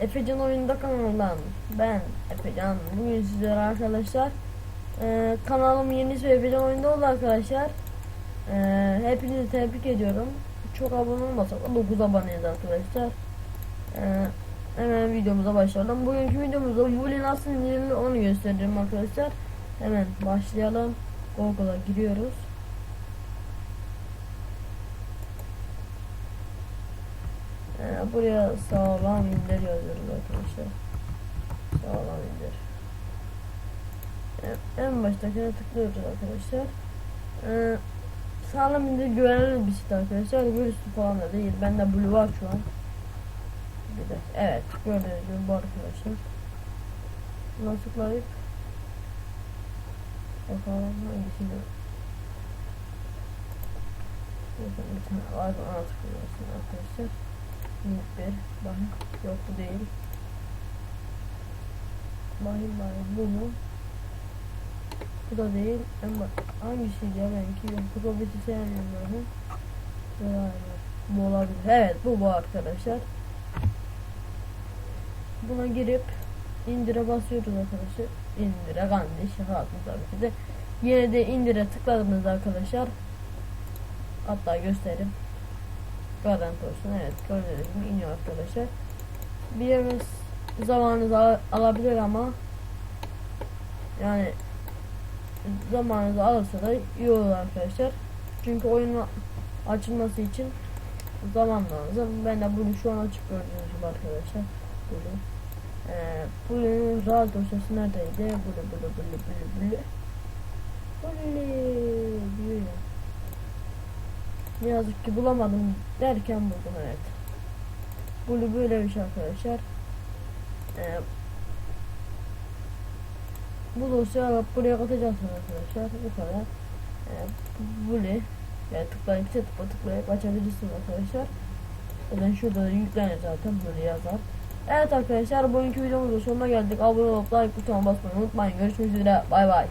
Efecan Oyunda kanalından ben Efecan. Bugün sizlere arkadaşlar e, kanalım yeni ismi Efecan Oyunda oldu arkadaşlar. E, hepinizi tebrik ediyorum. Çok abone olmasak da 9 aboneyiz arkadaşlar. E, hemen videomuza başlayalım. Bugünkü videomuzda Wooly nasıl indirilir onu göstereceğim arkadaşlar. Hemen başlayalım. Google'a giriyoruz Ee, buraya sağlam indir yazıyoruz arkadaşlar. Sağlam indir. En- En baştakine tıklıyoruz arkadaşlar. Ee, sağlam indir güvenilir bir site arkadaşlar. Virüslü falan da değil. Bende Blue var şu an. Bir de evet gördüğünüz gibi bu arkadaşlar. Buna tıklayıp bakalım hangisini Bakın bir tane var ona tıklıyorsun arkadaşlar. Link bir. Bakın. Yok bu değil. Bakayım bakayım bu mu? Bu da değil. Ama hangisiydi ya benimki? Yok bu roboti sevmiyorum ben. Böyle Bu olabilir. Evet bu bu arkadaşlar. Buna girip indire basıyoruz arkadaşlar. İndire kandi şaka attım tabii ki de. Yine de indire tıkladınız arkadaşlar. Hatta göstereyim. Garanti olsun. Evet gördüğünüz gibi iniyor arkadaşlar. Bir yeriniz zamanınızı al- alabilir ama yani zamanınızı alırsa da iyi olur arkadaşlar. Çünkü oyunun açılması için zaman lazım. Ben de bunu şu an açık gördüğünüz gibi arkadaşlar. Bunu. Ee, bunun rahat dosyası neredeydi? Bunu bunu bunu bunu bunu. Bunu diyor ya. Ne yazık ki bulamadım derken buldum evet. Bu böyle bir şey arkadaşlar. Ee, bu alıp buraya katacaksınız arkadaşlar. Bu kadar. Ee, böyle yani tıklayıp tıkla tıklayıp açabilirsiniz arkadaşlar. Zaten şurada da yüklenir zaten böyle yazar. Evet arkadaşlar bugünkü videomuzun sonuna geldik. Abone olup like butonuna basmayı unutmayın. Görüşmek üzere. Bay bay.